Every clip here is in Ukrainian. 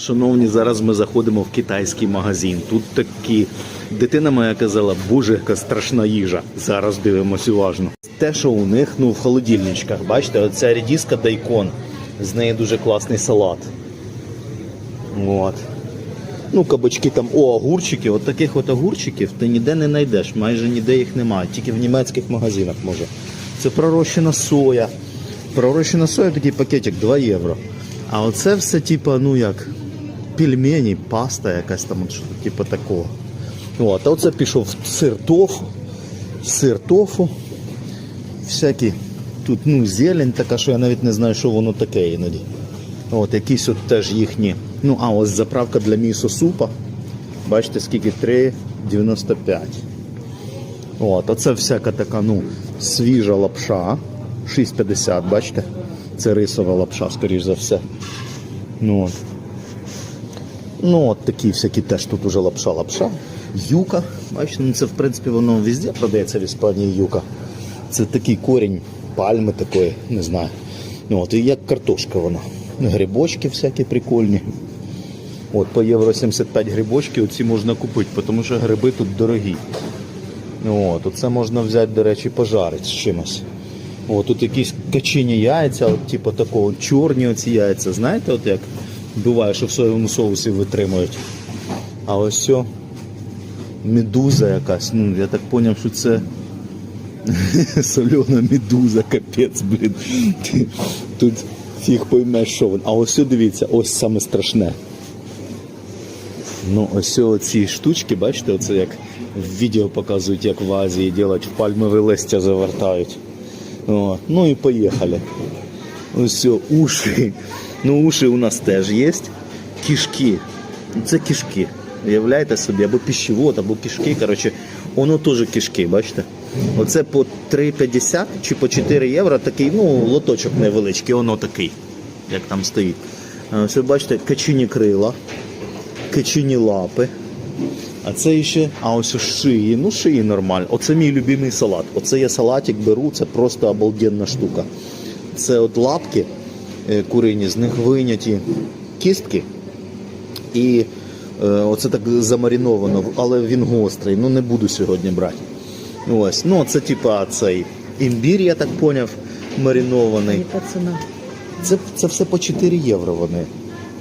Шановні, зараз ми заходимо в китайський магазин. Тут такі дитина моя казала, боже, яка страшна їжа. Зараз дивимося уважно. Те, що у них ну в холодильничках, бачите, оця рідіска дайкон. З неї дуже класний салат. От. Ну, кабачки там, о, огурчики, от таких от огурчиків ти ніде не знайдеш, майже ніде їх немає, тільки в німецьких магазинах може. Це пророщена соя. Пророщена соя такий пакетик 2 євро. А оце все, типа, ну як, пельмені, паста якась там, що типу такого. От, а оце пішов сир тофу, сир тофу, всякі. Тут ну, зелень така, що я навіть не знаю, що воно таке іноді. От, якісь от теж їхні. Ну, а ось заправка для місо супа. Бачите, скільки 3,95. От, оце всяка така, ну, свіжа лапша. 6,50, бачите? Це рисова лапша, скоріш за все. Ну, от. Ну, от такі всякі теж тут уже лапша, лапша. Юка. Бачите, ну це в принципі воно везде продається в Іспанії юка. Це такий корінь пальми такої, не знаю. Ну, от, і як картошка вона. Грибочки всякі прикольні. От по євро 75 грибочки оці можна купити, тому що гриби тут дорогі. От, оце можна взяти, до речі, пожарити з чимось. От тут якісь качині яйця, от, типу такого, чорні оці яйця. Знаєте, от як буває, що в соєвому соусі витримують. А ось все, медуза якась. Ну, я так зрозумів, що це сольона медуза, капець, блін. Тут фіг поймеш, що воно. А ось все, дивіться, ось саме страшне. Ну, ось ці штучки, бачите, оце як в відео показують, як в Азії роблять, в пальмове листя завертають. О, ну і поїхали. Ось уші. Ну, уші у нас теж є. Кішки. Ну, Це кішки. Уявляєте собі, або пищевод, або кішки. Коротше, воно теж кішки, бачите? Оце по 3,50 чи по 4 євро такий, ну, лоточок невеличкий, воно такий, як там стоїть. Ось бачите, качині крила, качині лапи. А це ще, а ось шиї, ну шиї нормально. Оце мій любимий салат. Оце я салатик беру, це просто обалденна штука. Це от лапки курині, з них виняті кістки. І е, оце так замариновано, але він гострий. Ну не буду сьогодні брати. Ось, ну це типа цей імбір, я так поняв, маринований. Це, це все по 4 євро вони.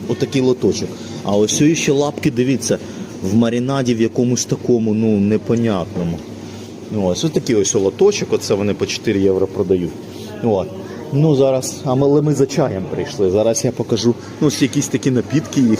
Отакий лоточок. А ось ще лапки, дивіться, в маринаді в якомусь такому, ну, непонятному. Ну, ось отакий ось лоточок, оце вони по 4 євро продають. От. Ну зараз, але ми за чаєм прийшли. Зараз я покажу ну, якісь такі напітки їх.